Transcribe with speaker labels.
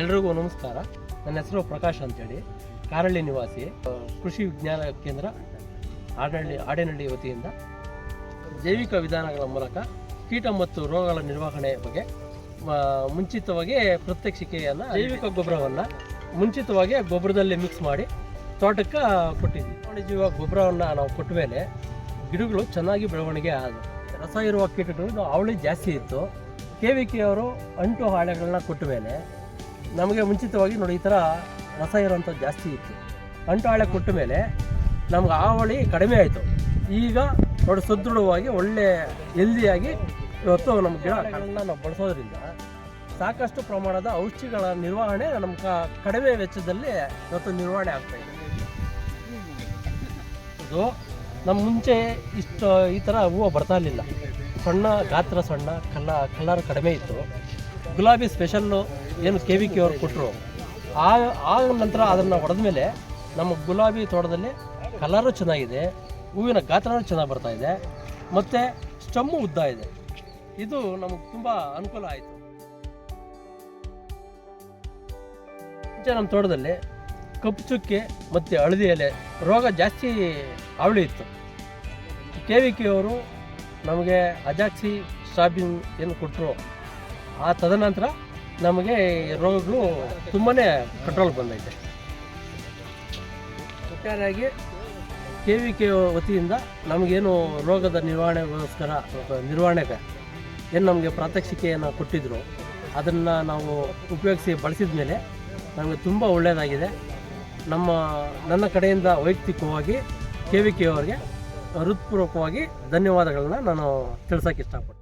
Speaker 1: ಎಲ್ರಿಗೂ ನಮಸ್ಕಾರ. ನನ್ನ ಹೆಸರು ಪ್ರಕಾಶ್ ಅಂತೇಳಿ. ಕಾರಳ್ಳಿ ನಿವಾಸಿ. ಕೃಷಿ ವಿಜ್ಞಾನ ಕೇಂದ್ರ ಆಡಳ್ಳಿ ಆಡೇನಹಳ್ಳಿ ವತಿಯಿಂದ ಜೈವಿಕ ವಿಧಾನಗಳ ಮೂಲಕ ಕೀಟ ಮತ್ತು ರೋಗಗಳ ನಿರ್ವಹಣೆ ಬಗ್ಗೆ ಮುಂಚಿತವಾಗಿ ಪ್ರತ್ಯಕ್ಷಿಕೆಯನ್ನು ಜೈವಿಕ ಗೊಬ್ಬರವನ್ನು ಮುಂಚಿತವಾಗಿ ಗೊಬ್ಬರದಲ್ಲಿ ಮಿಕ್ಸ್ ಮಾಡಿ ತೋಟಕ್ಕೆ ಕೊಟ್ಟಿದ್ವಿ. ಜೀವ ಗೊಬ್ಬರವನ್ನು ನಾವು ಕೊಟ್ಟ ಮೇಲೆ ಗಿಡಗಳು ಚೆನ್ನಾಗಿ ಬೆಳವಣಿಗೆ ಆದವು. ರಸ ಇರುವ ಕೀಟಗಳು ಅವಳಿ ಜಾಸ್ತಿ ಇತ್ತು. ಕೆ ವಿ ಕೆ ಅವರು ಅಂಟು ಹಾಳೆಗಳನ್ನ ಕೊಟ್ಟ ಮೇಲೆ ನಮಗೆ ಮುಂಚಿತವಾಗಿ ನೋಡಿ ಈ ಥರ ರಸ ಇರೋಂಥ ಜಾಸ್ತಿ ಇತ್ತು. ಅಂಟಾಳೆ ಕೊಟ್ಟ ಮೇಲೆ ನಮ್ಗೆ ಆವಳಿ ಕಡಿಮೆ ಆಯಿತು. ಈಗ ನೋಡಿ ಸದೃಢವಾಗಿ ಒಳ್ಳೆ ಹೆಲ್ದಿಯಾಗಿ ಇವತ್ತು ನಮ್ಮ ಗಿಡಗಳನ್ನ ನಾವು ಬಳಸೋದ್ರಿಂದ ಸಾಕಷ್ಟು ಪ್ರಮಾಣದ ಔಷಧಿಗಳ ನಿರ್ವಹಣೆ ನಮ್ಮ ಕಡಿಮೆ ವೆಚ್ಚದಲ್ಲಿ ಇವತ್ತು ನಿರ್ವಹಣೆ ಆಗ್ತಾ ಇದೆ. ಇದು ನಮ್ಮ ಮುಂಚೆ ಇಷ್ಟು ಈ ಥರ ಹೂವು ಬರ್ತಾ ಇರಲಿಲ್ಲ. ಸಣ್ಣ ಗಾತ್ರ ಸಣ್ಣ ಕಲ್ಲ ಕಲರ್ ಕಡಿಮೆ ಇತ್ತು. ಗುಲಾಬಿ ಸ್ಪೆಷಲ್ಲು ಏನು ಕೆ ವಿ ಕೆ ಅವ್ರು ಕೊಟ್ಟರು ಆ ಆ ನಂತರ ಅದನ್ನು ಹೊಡೆದ ಮೇಲೆ ನಮ್ಮ ಗುಲಾಬಿ ತೋಟದಲ್ಲಿ ಕಲರು ಚೆನ್ನಾಗಿದೆ, ಹೂವಿನ ಗಾತ್ರನೂ ಚೆನ್ನಾಗಿ ಬರ್ತಾ ಇದೆ, ಮತ್ತು ಸ್ಟಮ್ಮು ಉದ್ದ ಇದೆ. ಇದು ನಮಗೆ ತುಂಬ ಅನುಕೂಲ ಆಯಿತು. ಮುಂಚೆ ನಮ್ಮ ತೋಟದಲ್ಲಿ ಕಪ್ಪು ಚುಕ್ಕೆ ಮತ್ತು ಹಳದಿ ಎಲೆ ರೋಗ ಜಾಸ್ತಿ ಅವಳಿ ಇತ್ತು. ಕೆ ವಿ ಕೆ ಅವರು ನಮಗೆ ಅಜಾಕ್ಸಿ ಸ್ಟಾಬಿನ್ ಏನು ಕೊಟ್ಟರು ಆ ತದನಂತರ ನಮಗೆ ರೋಗಗಳು ತುಂಬಾ ಕಂಟ್ರೋಲ್ ಬಂದೈತೆ. ಒಟ್ಟಾರೆಯಾಗಿ ಕೆ ವಿ ಕೆ ವತಿಯಿಂದ ನಮಗೇನು ರೋಗದ ನಿರ್ವಹಣೆಗೋಸ್ಕರ ನಿರ್ವಹಣೆಗೆ ಏನು ನಮಗೆ ಪ್ರಾತ್ಯಕ್ಷಿಕೆಯನ್ನು ಕೊಟ್ಟಿದ್ದರು ಅದನ್ನು ನಾವು ಉಪಯೋಗಿಸಿ ಬಳಸಿದ ಮೇಲೆ ನಮಗೆ ತುಂಬ ಒಳ್ಳೆಯದಾಗಿದೆ ನಮ್ಮ, ನನ್ನ ಕಡೆಯಿಂದ ವೈಯಕ್ತಿಕವಾಗಿ ಕೆ ವಿ ಕೆ ಅವರಿಗೆ ಹೃತ್ಪೂರ್ವಕವಾಗಿ ಧನ್ಯವಾದಗಳನ್ನ ನಾನು ತಿಳ್ಸೋಕೆ ಇಷ್ಟಪಡ್ತೀನಿ.